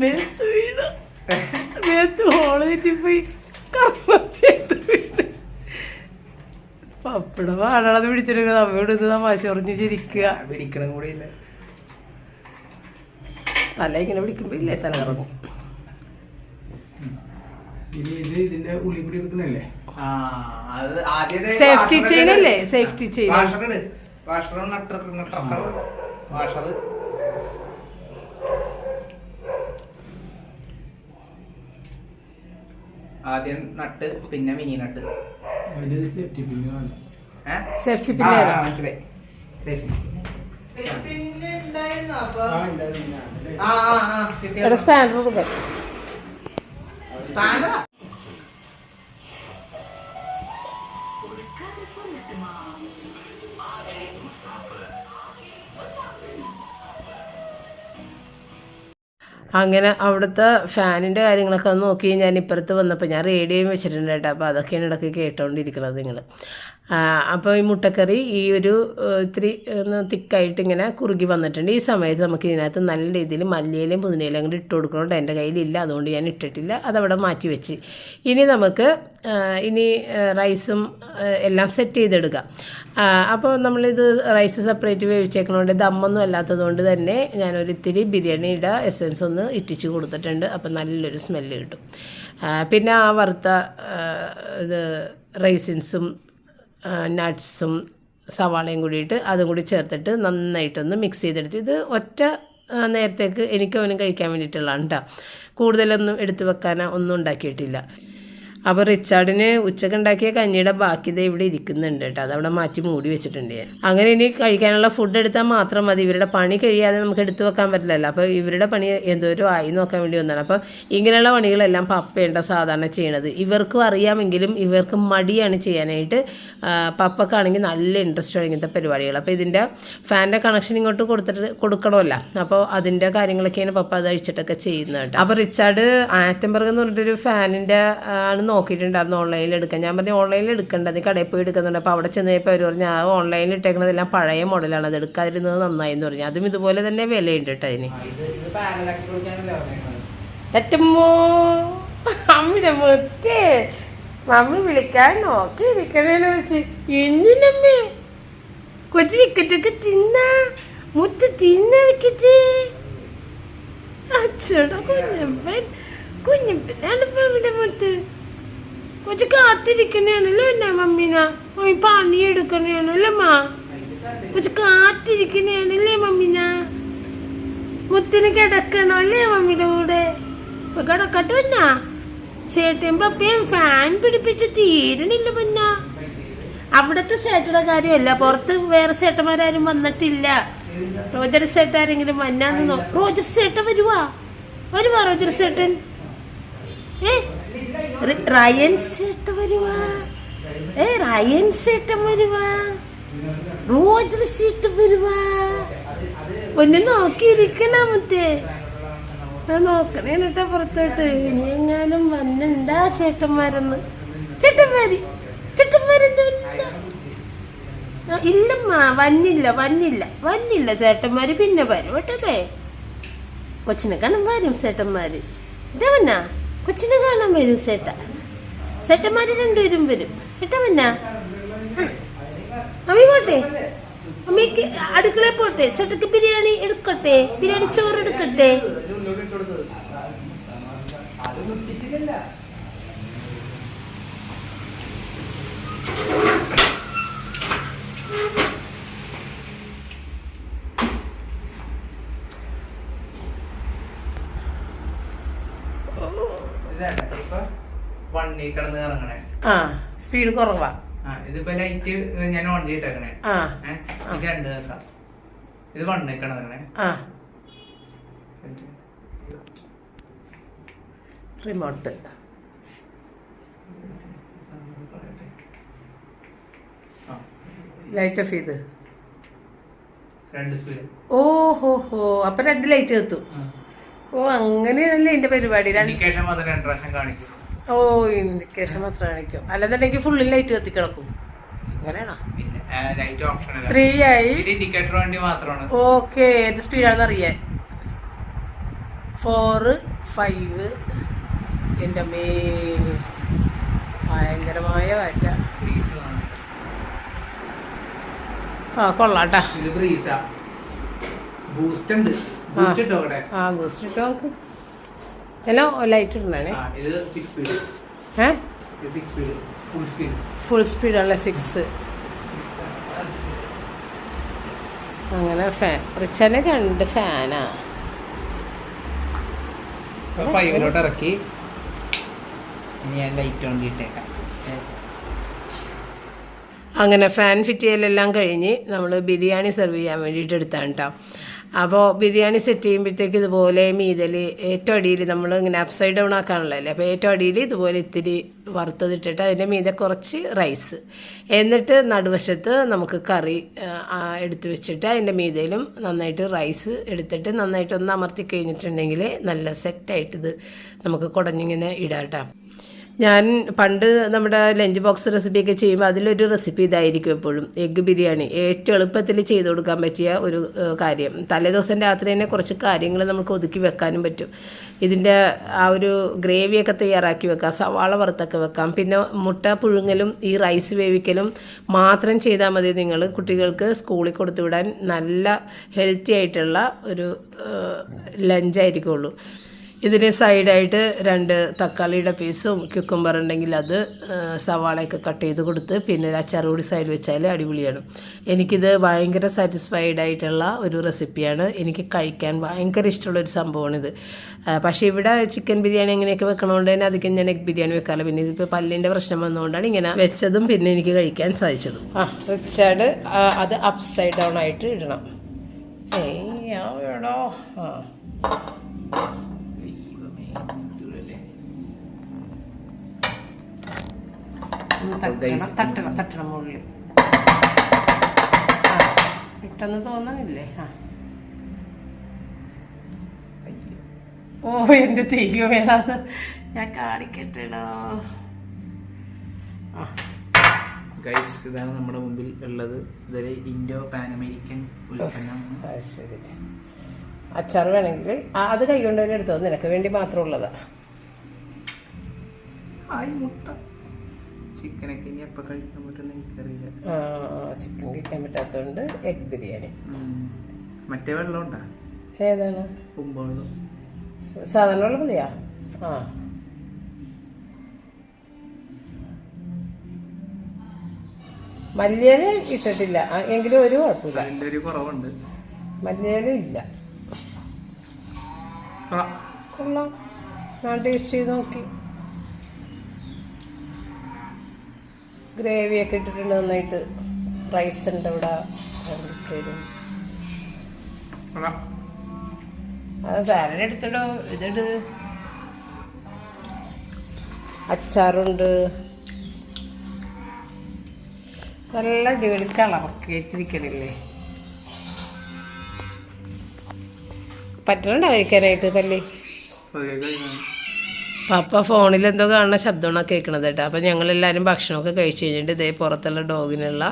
മേത്ത് വീണ. മേത്ത് ഹോൾ തെറ്റിപ്പോയി പപ്പട അമ്മയോട് തമാശ പറഞ്ഞു ചിരിക്കുക. പിടിക്കണം കൂടെ ഇല്ല തല ഇങ്ങനെ പിടിക്കുമ്പോ ഇല്ലേ? തല കറങ്ങും. ഇനി ഇത് ഇതിന്റെ ഉള്ളി കൂടി എടുക്കണല്ലേ ആ അത് ആദ്യം സേഫ്റ്റി ചെയിൻ അല്ലേ? സേഫ്റ്റി ചെയിൻ വാഷർ ആദ്യം നട്ട് പിന്നെ മിനി നട്ട്. സേഫ്റ്റി സേഫ്റ്റി ആ, പിന്നെ ആ, മനസ്സിലായി. സ്പാനർ പിന്നെ ഉണ്ടായിരുന്നു അപ്പൊ ആ ആ ആ കിട്ടിയോ? എടാ സ്പാനർ കൊടുക്കാൻ സ്പാനറാ? അങ്ങനെ അവിടുത്തെ ഫാനിന്റെ കാര്യങ്ങളൊക്കെ നോക്കി ഞാൻ ഇപ്പുറത്ത് വന്നപ്പോൾ ഞാൻ റേഡിയോയും വെച്ചിട്ടുണ്ട് കേട്ടോ അപ്പോൾ അതൊക്കെയാണ് ഇടയ്ക്ക് കേട്ടോണ്ടിരിക്കുന്നത് നിങ്ങൾ അപ്പോൾ ഈ മുട്ടക്കറി ഈ ഒരു ഇത്തിരി തിക്കായിട്ട് ഇങ്ങനെ കുറുകി വന്നിട്ടുണ്ട്. ഈ സമയത്ത് നമുക്ക് ഇതിനകത്ത് നല്ല രീതിയിൽ മല്ലിയിലും പുതിനയിലും അങ്ങോട്ട് ഇട്ട് കൊടുക്കണോണ്ട്. എന്റെ കയ്യിലില്ല അതുകൊണ്ട് ഞാൻ ഇട്ടിട്ടില്ല. അതവിടെ മാറ്റി വെച്ച്. ഇനി നമുക്ക് ഇനി റൈസും എല്ലാം സെറ്റ് ചെയ്തെടുക്കാം. അപ്പോൾ നമ്മളിത് റൈസ് സെപ്പറേറ്റ് വേവിച്ചേക്കണോണ്ട്. ദമ്മൊന്നും അല്ലാത്തതുകൊണ്ട് തന്നെ ഞാനൊരിത്തിരി ബിരിയാണിയുടെ എസൻസ് ഒന്ന് ഇട്ടിച്ച് കൊടുത്തിട്ടുണ്ട്. അപ്പോൾ നല്ലൊരു സ്മെല്ല് കിട്ടും. പിന്നെ ആ വറുത്ത ഇത് റൈസിൻസും നട്ട്സും സവാളയും കൂടിയിട്ട് അതും കൂടി ചേർത്തിട്ട് നന്നായിട്ടൊന്ന് മിക്സ് ചെയ്തെടുത്ത് ഇത് ഒറ്റ നേരത്തേക്ക് എനിക്കും അവനും കഴിക്കാൻ വേണ്ടിയിട്ടുള്ളതാണ് കേട്ടോ കൂടുതലൊന്നും എടുത്തു വെക്കാനോ ഒന്നും ഉണ്ടാക്കിയിട്ടില്ല. അപ്പോൾ റിച്ചാർഡിന് ഉച്ചയ്ക്ക് ഉണ്ടാക്കിയ കഞ്ഞിയുടെ ബാക്കി ഇവിടെ ഇരിക്കുന്നുണ്ട് കേട്ടോ. അതവിടെ മാറ്റി മൂടി വെച്ചിട്ടുണ്ട് അങ്ങനെ ഇനി കഴിക്കാനുള്ള ഫുഡ് എടുത്താൽ മാത്രം മതി. ഇവരുടെ പണി കഴിയാതെ നമുക്ക് എടുത്തു വെക്കാൻ പറ്റില്ലല്ലോ. അപ്പോൾ ഇവരുടെ പണി എന്തോരം ആയി നോക്കാൻ വേണ്ടി വന്നതാണ്. അപ്പോൾ ഇങ്ങനെയുള്ള പണികളെല്ലാം പപ്പയുണ്ട സാധാരണ ചെയ്യണത്. ഇവർക്കും അറിയാമെങ്കിലും ഇവർക്ക് മടിയാണ് ചെയ്യാനായിട്ട്. പപ്പക്കാണെങ്കിൽ നല്ല ഇൻട്രസ്റ്റ് ആണ് ഇങ്ങനത്തെ പരിപാടികൾ. അപ്പോൾ ഇതിന്റെ ഫാനിന്റെ കണക്ഷൻ ഇങ്ങോട്ട് കൊടുത്തിട്ട് കൊടുക്കണമല്ലോ. അപ്പോൾ അതിന്റെ കാര്യങ്ങളൊക്കെയാണ് പപ്പ അത് അഴിച്ചിട്ടൊക്കെ ചെയ്യുന്നത് കേട്ടോ. അപ്പോൾ റിച്ചാർഡ് ആറ്റംബർഗ് എന്ന് പറഞ്ഞിട്ടൊരു ഫാനിന്റെ ആണ് നോക്കിയിട്ടുണ്ടായിരുന്നു ഓൺലൈനിൽ എടുക്കാൻ. ഞാൻ പറഞ്ഞു ഓൺലൈനിൽ എടുക്കണ്ട നീ കടയിൽ പോയി എടുക്കുന്നുണ്ട്. അപ്പോൾ അവിടെ ചെന്ന് കഴിഞ്ഞപ്പോൾ അവർ പറഞ്ഞു ആ ഓൺലൈനിൽ ഇട്ടേക്കുന്നതെല്ലാം പഴയ മോഡലാണ് അത് എടുക്കാതിരുന്നത് നന്നായി എന്ന് പറഞ്ഞു. അതും ഇതുപോലെ തന്നെ വിലയുണ്ട് കേട്ടോ അതിന്. പറഞ്ഞേക്കണത്? അമ്മിടെ മുത്തേ. മമ്മി വിളിക്കാൻ നോക്കിയിരിക്കണേന്ന് വെച്ച്. എന്തിനമ്മേ? കൊച്ചു വിക്കറ്റൊക്കെ തിന്ന? മുറ്റ തിന്ന വിക്കറ്റ്? അച്ഛടാ കുഞ്ഞപ്പൻ. കുഞ്ഞപ്പനാണ് ഇപ്പം മുത്ത്. കൊച്ചു കാത്തിരിക്കണേണല്ലോ എന്നാ മമ്മീന? മമ്മി പണി എടുക്കണേണല്ലോ മാ? കൊച്ചു കാത്തിരിക്കണേണല്ലേ മമ്മീന? മുത്തിന് കിടക്കണോ അല്ലേ മമ്മിയുടെ കൂടെ? ഇപ്പൊ കിടക്കട്ടെ എന്നാ ചേട്ടൻ പപ്പയും ഫാൻ പിടിപ്പിച്ച് തീരണില്ല പൊന്ന? അവിടത്തെ ചേട്ടയുടെ കാര്യമല്ല പുറത്ത് വേറെ ചേട്ടന്മാരാരും വന്നിട്ടില്ല. റോജർ സേട്ട ആരെങ്കിലും വന്നാന്ന് റോജർ സേട്ട വരുവാ? വരുവാ റോജർ സേട്ടൻ ഏ? റയൻ സേട്ട വരുവാ. ഏ റയൻ സേട്ടൻ വരുവാ. റോജർ സേട്ടൻ വരുവാ. ഒന്ന് നോക്കിയിരിക്കണം മുത്തേ. ഞാൻ നോക്കണേ കേട്ടോ പുറത്തോട്ട്. ഇനി എങ്ങാനും വന്നുണ്ടാ ചേട്ടന്മാരെന്ന്. ചേട്ടന്മാര് ചേട്ടന്മാരെന്ത് ഇല്ലമ്മ വന്നില്ല വന്നില്ല വന്നില്ല ചേട്ടന്മാര്. പിന്നെ വരും കേട്ടതേ കൊച്ചിനെ കാണും വരും ചേട്ടന്മാര്. ഇതാ കൊച്ചിനെ കാണാൻ വരും സേട്ട. സേട്ടന്മാര് രണ്ടുപേരും വരും. കേട്ടോ പിന്ന അമ്മി പോട്ടെ? അമ്മയ്ക്ക് അടുക്കളയിൽ പോട്ടെ? സേട്ടക്ക് ബിരിയാണി എടുക്കട്ടെ? ബിരിയാണി ചോറ് എടുക്കട്ടെ? Thank you. വണ്ണി കിടന്ന് കറങ്ങണേ ആ സ്പീഡ് കുറവാ. ആ ഇതിപ്പോ ലൈറ്റ് ഞാൻ ഓൺ ചെയ്തിട്ടേക്കണേ. ആ രണ്ട് വെക്കാം ഇത് വണ്ണി കിടന്നേ ആ. റിമോട്ട് ലൈറ്റ് ഓഫ് ചെയ്ത്. ഓ ഹോ ഹോ അപ്പൊ രണ്ട് ലൈറ്റ് എത്തും. ഓ അങ്ങനെയാണല്ലേ എന്റെ പരിപാടി. രണ്ട് പ്രാവശ്യം കാണിക്കും. ഓ ഇൻഡിക്കേഷൻ മാത്രം കാണിക്കും. അല്ലെന്നുണ്ടെങ്കിൽ ഫുള്ളിൽ ലൈറ്റ് കത്തിക്കിടക്കും അങ്ങനെയാണോ പിന്നെ ലൈറ്റ് ഓപ്ഷൻ ത്രീ ആയി. ഇൻഡിക്കേറ്റർ വേണ്ടി മാത്രമാണ്. ഓക്കെ ഏത് സ്പീഡാണെന്ന് അറിയാൻ ഫോറ് ഫൈവ് എന്റെ മേ ഭയങ്കരമായ കാറ്റ. ആ കൊള്ളാട്ടാ. ഇത് ബ്രീസ ബൂസ്റ്റ് ഉണ്ട്. ബൂസ്റ്റ് ഇട്ടോ ആ ബൂസ്റ്റ് ഇട്ടോ എല്ലാം ലൈറ്റ് ഇടണേ ഫുൾ സ്പീഡ് ഫുൾ സ്പീഡുള്ള സിക്സ് അങ്ങനെ ഫാൻ റിച്ചാന്റെ രണ്ട് ഫാനാ ഫൈവിലോട്ട് ഇറക്കി. ഞാൻ ലൈറ്റ് കൊണ്ട് ഇട്ടേക്കാം. അങ്ങനെ ഫാൻ ഫിറ്റ് ചെയ്യലെല്ലാം കഴിഞ്ഞ് നമ്മൾ ബിരിയാണി സെർവ് ചെയ്യാൻ വേണ്ടിയിട്ട് എടുത്താണ് കേട്ടോ അപ്പോൾ ബിരിയാണി സെറ്റ് ചെയ്യുമ്പോഴത്തേക്ക് ഇതുപോലെ മീതൽ ഏറ്റവും അടിയിൽ നമ്മൾ ഇങ്ങനെ അപ്സൈഡ് ഡൗൺ ആക്കാനുള്ളതല്ലേ? അപ്പോൾ ഏറ്റവും അടിയിൽ ഇതുപോലെ ഇത്തിരി വറുത്തതിട്ടിട്ട് അതിന്റെ മീതെ കുറച്ച് റൈസ് എന്നിട്ട് നടുവശത്ത് നമുക്ക് കറി എടുത്ത് വെച്ചിട്ട് അതിന്റെ മീതയിലും നന്നായിട്ട് റൈസ് എടുത്തിട്ട് നന്നായിട്ടൊന്ന് അമർത്തി കഴിഞ്ഞിട്ടുണ്ടെങ്കിൽ നല്ല സെറ്റായിട്ടിത് നമുക്ക് കുടഞ്ഞിങ്ങനെ ഇടാം കേട്ടോ. ഞാൻ പണ്ട് നമ്മുടെ ലഞ്ച് ബോക്സ് റെസിപ്പി ഒക്കെ ചെയ്യുമ്പോൾ അതിലൊരു റെസിപ്പി ഇതായിരിക്കും എപ്പോഴും. എഗ്ഗ് ബിരിയാണി. ഏറ്റവും എളുപ്പത്തിൽ ചെയ്ത് കൊടുക്കാൻ പറ്റിയ ഒരു കാര്യം. തലേദിവസം രാത്രി തന്നെ കുറച്ച് കാര്യങ്ങൾ നമുക്ക് ഒതുക്കി വെക്കാനും പറ്റും. ഇതിന്റെ ആ ഒരു ഗ്രേവിയൊക്കെ തയ്യാറാക്കി വെക്കാം. സവാള വറുത്തൊക്കെ വെക്കാം. പിന്നെ മുട്ട പുഴുങ്ങലും ഈ റൈസ് വേവിക്കലും മാത്രം ചെയ്താൽ മതി നിങ്ങൾ. കുട്ടികൾക്ക് സ്കൂളിൽ കൊടുത്തു വിടാൻ നല്ല ഹെൽത്തി ആയിട്ടുള്ള ഒരു ലഞ്ചായിരിക്കുള്ളൂ. ഇതിന് സൈഡായിട്ട് രണ്ട് തക്കാളിയുടെ പീസും ക്യുക്കുംബർ ഉണ്ടെങ്കിൽ അത് സവാളയൊക്കെ കട്ട് ചെയ്ത് കൊടുത്ത് പിന്നെ ഒരു അച്ചാർ കൂടി സൈഡ് വെച്ചാൽ അടിപൊളിയാണ്. എനിക്കിത് ഭയങ്കര സാറ്റിസ്ഫൈഡ് ആയിട്ടുള്ള ഒരു റെസിപ്പിയാണ് എനിക്ക് കഴിക്കാൻ ഭയങ്കര ഇഷ്ടമുള്ളൊരു സംഭവമാണിത്. ആ, പക്ഷേ ഇവിടെ ചിക്കൻ ബിരിയാണി അങ്ങനെയൊക്കെ വെക്കണോണ്ട് തന്നെ അധികം ഞാൻ എഗ് ബിരിയാണി വെക്കാറില്ല. പിന്നെ ഇതിപ്പോൾ പല്ലിന്റെ പ്രശ്നം വന്നുകൊണ്ടാണ് ഇങ്ങനെ വെച്ചതും പിന്നെ എനിക്ക് കഴിക്കാൻ സാധിച്ചതും. ആ റിച്ചാർഡ് അത് അപ്സൈഡ് സൈഡ് ഡൗൺ ആയിട്ട് ഇടണം. ഏയ് ആ. തട്ടണം തട്ടണം തട്ടണം മുകളിൽ. ഇട്ടെന്ന് തോന്നണില്ലേ? ആ. ഓ എന്റെ തെയ്യം വേണമെന്ന് ഞാൻ കാണിക്കട്ടെടോ. ഗൈസ് ഇതാണ് നമ്മുടെ മുമ്പിൽ ഉള്ളത്. ഇതൊരു ഇൻഡോ പാൻ അമേരിക്കൻ ഉൽപ്പന്നമാണ്. ശരി. അച്ചാർ വേണമെങ്കിൽ അത് കൈകൊണ്ട് തന്നെ എടുത്തോ? നിനക്ക് വേണ്ടി മാത്രം ഉള്ളതാ. ആയി മുട്ട. ചിക്കനൊക്കെ ഇനി എപ്പോൾ കഴിക്കാൻ പറ്റുമെന്ന് എനിക്കറിയില്ല. ചിക്കൻ കഴിക്കാൻ പറ്റാത്തതുകൊണ്ട് എഗ് ബിരിയാണി. മറ്റേ വെള്ളം ഉണ്ടോ ഏതാണ്? കുമ്പവെള്ളം സാധാരണ ഉള്ള മതിയാ? ആ. മല്ലിയില ഇട്ടിട്ടില്ല. എങ്കിലും ഒരു കുഴപ്പമില്ല. ഒരു കുറവുണ്ട്. മല്ലിയില ഇല്ല. കൊള്ളാം. ഞാൻ ടേസ്റ്റ് ചെയ്ത് നോക്കി. ഗ്രേവിയൊക്കെ ഇട്ടിട്ടുണ്ട് നന്നായിട്ട് റൈസ് ഉണ്ട് ഇവിടെ തരും കൊള്ളാം. അത് സാലഡ് എടുത്തിടോ ഇതിട്. അച്ചാറുണ്ട്. നല്ല ജോലി കളറൊക്കെ പറ്റണുണ്ടോ കഴിക്കാനായിട്ട് പല്ലി? കഴിക്കണം. പപ്പ ഫോണിൽ എന്തോ കാണുന്ന ശബ്ദമാണ് കേൾക്കണത് കേട്ടോ. അപ്പം ഞങ്ങളെല്ലാവരും ഭക്ഷണമൊക്കെ കഴിച്ച് കഴിഞ്ഞിട്ട് ഇതേ പുറത്തുള്ള ഡോഗിനുള്ള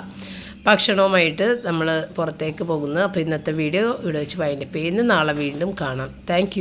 ഭക്ഷണവുമായിട്ട് നമ്മൾ പുറത്തേക്ക് പോകുന്നു. അപ്പോൾ ഇന്നത്തെ വീഡിയോ ഇവിടെ വെച്ച് വൈൻഡപ്പ് ചെയ്യുന്നു. നാളെ വീണ്ടും കാണാം. താങ്ക്